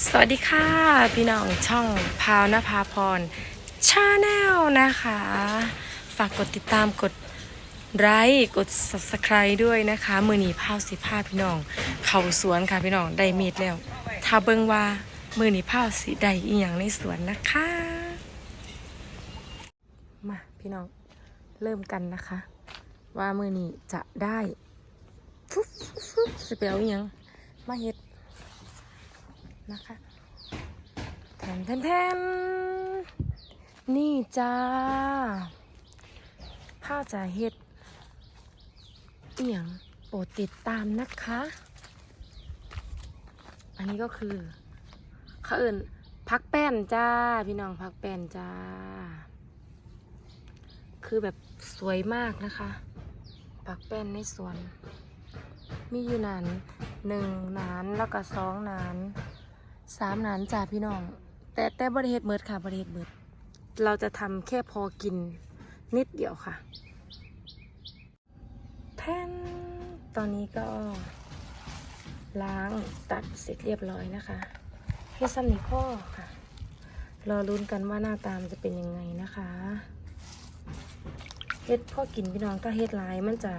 สวัสดีค่ะ พี่น้องช่องพาวนภาพรชาแนลนะคะ ฝากกดติดตามกดไลค์กด subscribe ด้วยนะคะ มือหนีพาวสิพาพี่น้อง เขาสวนค่ะพี่น้องได้มีดแล้ว ถ้าเบิ่งว่ามือหนีพาวสิได้อีหยังในสวนนะคะ มาพี่น้องเริ่มกันนะคะ ว่ามือนีจะได้ฟุ๊บฟุ๊บสิไปเอาอีหยังมาเฮ็ด นะคะแทนแทนแทนนี่จ้าผ้าจะเฮ็ดเอียงโปรดติดตามนะคะ อันนี้ก็คือเขาเอิ่นพักแป้นจ้า พี่น้องพักแป้นจ้า คือแบบสวยมากนะคะพักแป้นในสวน มีอยู่นานหนึ่งนานแล้วก็สองนาน สามนานจ้าพี่น้อง แต่แต่บริเฮ็ดเมิดค่ะบริเฮ็ดเมิดเราจะทำแค่พอกินนิดเดียวค่ะแทนตอนนี้ก็ล้างตัดเสร็จเรียบร้อยนะคะเฮ็ดซ้ำนี่พ่อค่ะ รอลุ้นกันว่าหน้าตามจะเป็นยังไงนะคะเฮ็ดพ่อกินพี่น้องถ้าเฮ็ดลายมันจะ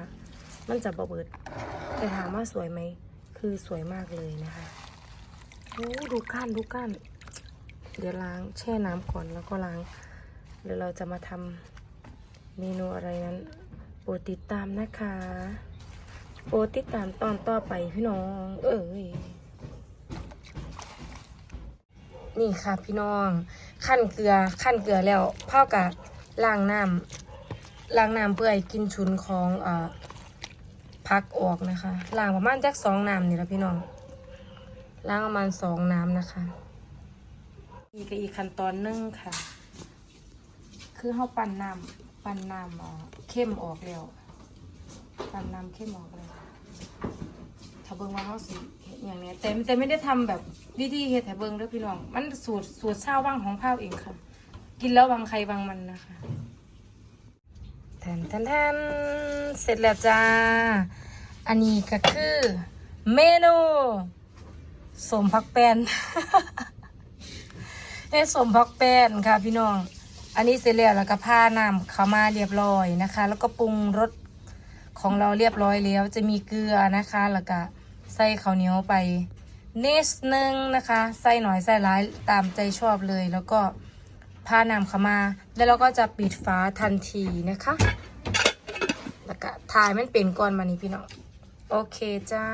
มันจะบ่เบิด แต่ถามว่าสวยไหม คือสวยมากเลยนะคะ โอ้ดูก้านดูก้าน เดี๋ยวล้างแช่น้ำก่อนแล้วก็ล้าง เดี๋ยวเราจะมาทำเมนูอะไรนั้น โปรดติดตามนะคะ โปรดติดตามตอนต่อไปพี่น้อง เอ้ยนี่ค่ะพี่น้องขั้นเกลือขั้นเกลือแล้วพ่อกับล้างน้ำล้างน้ำเพื่อให้กินชุนของเอ่อพักออกนะคะล้างประมาณจักสองน้ำนี่แหละพี่น้อง ล้างประมาณสองน้ำนะคะ อีกอีกขั้นตอนนึงค่ะ คือเขาปั่นน้ำปั่นน้ำเอ่อเข้มออกแล้วปั่นน้ำเข้มออกแล้วถ้าเบิ่งว่าเขาสิเฮ็ดอย่างเนี้ยแต่แต่ไม่ได้ทำแบบวิธีเฮ็ดแต่เบิ่งเด้อพี่น้อง มันสูตรสูตรเช้าว่างของข้าวเองค่ะ กินแล้ววางใครวางมันนะคะแทนแทนแทนเสร็จแล้วจ้า อันนี้ก็คือเมนู สมพักแป้นเฮ้สมพักแป้นค่ะพี่น้อง อันนี้เสร็จแล้วแล้วก็ผ้าน้ำเข้ามาเรียบร้อยนะคะ แล้วก็ปรุงรสของเราเรียบร้อยแล้ว จะมีเกลือนะคะ แล้วก็ใส่ข้าวเหนียวไปนิดนึงนะคะใส่หน่อยใส่หลายตามใจชอบเลย แล้วก็ผ้าน้ำเข้ามา แล้วเราก็จะปิดฝาทันทีนะคะ แล้วก็ถ่ายมันเป็นก่อนมานี้พี่น้อง โอเคจ้า